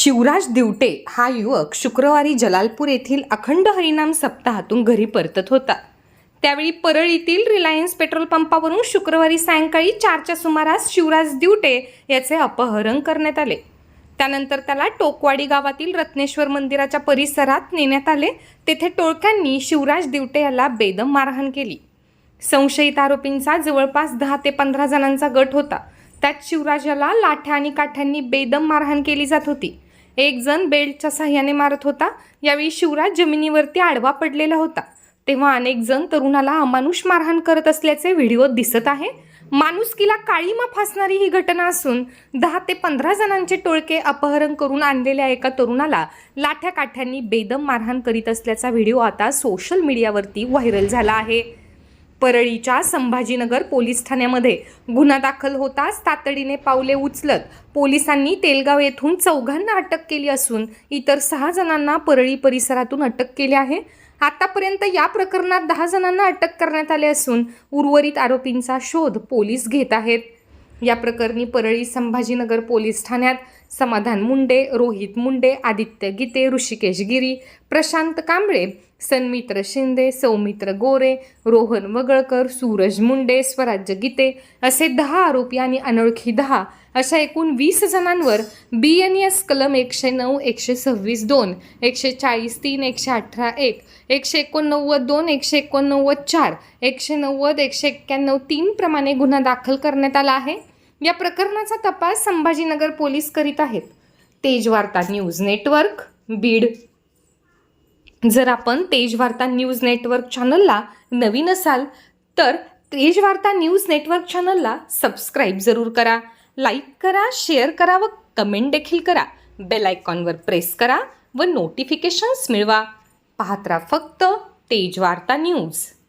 शिवराज दिवटे हा युवक शुक्रवारी जलालपूर येथील अखंड हरिनाम सप्ताहातून घरी परतत होता. त्यावेळी परळीतील रिलायन्स पेट्रोल पंपावरून शुक्रवारी सायंकाळी चारच्या सुमारास शिवराज दिवटे याचे अपहरण करण्यात आले. त्यानंतर त्याला टोकवाडी गावातील रत्नेश्वर मंदिराच्या परिसरात नेण्यात आले. तेथे टोळक्यांनी शिवराज दिवटे याला बेदम मारहाण केली. संशयित आरोपींचा जवळपास दहा ते पंधरा जणांचा गट होता. त्यात शिवराजाला लाठ्या आणि काठ्यांनी बेदम मारहाण केली जात होती. एक जण बेल्टच्या साह्याने मारत होता. यावेळी शिवराज जमिनीवरती आडवा पडलेला होता. तेव्हा अनेक जण तरुणाला अमानुष मारहाण करत असल्याचे व्हिडिओत दिसत आहे. माणुसकीला काळीमा फासणारी ही घटना असून दहा ते पंधरा जणांचे टोळके अपहरण करून आणलेल्या एका तरुणाला लाठ्या काठ्यांनी बेदम मारहाण करीत असल्याचा व्हिडिओ आता सोशल मीडियावरती व्हायरल झाला आहे. परळीच्या संभाजीनगर पोलीस ठाण्यामध्ये गुन्हा दाखल होताच तातडीने पावले उचलत पोलिसांनी तेलगाव येथून चौघांना अटक केली असून इतर सहा जणांना परळी परिसरातून अटक केली आहे. आतापर्यंत या प्रकरणात दहा जणांना अटक करण्यात आले असून उर्वरित आरोपींचा शोध पोलीस घेत आहेत. या प्रकरणी परळी संभाजीनगर पोलीस ठाण्यात समाधान मुंडे रोहित मुंडे आदित्य गीते ऋषिकेश गिरी प्रशांत कांबळे सन्मित्र शिंदे सौमित्र गोरे रोहन वगळकर सूरज मुंडे स्वराज्य गीते असे दहा आरोपी आणि अनोळखी दहा अशा एकूण वीस जणांवर बी एन एस कलम एकशे नऊ एकशे सव्वीस दोन एकशे चाळीस तीन एकशे अठरा एक एकशे एकोणनव्वद दोन एकशे एकोणनव्वद चार एकशे नव्वद एकशे एक्क्याण्णव तीन प्रमाणे गुन्हा दाखल करण्यात आला आहे. या प्रकरणाचा तपास संभाजीनगर पोलीस करीत आहेत. Tejvarta news network Beed. जर आपण तेजवार्ता न्यूज नेटवर्क चॅनलला नवीन असाल तर तेजवार्ता न्यूज नेटवर्क चॅनलला सबस्क्राईब जरूर करा. लाईक करा शेअर करा व कमेंट देखील करा. बेल आयकॉनवर प्रेस करा व नोटिफिकेशन्स मिळवा. पाहत राहा फक्त तेजवार्ता न्यूज.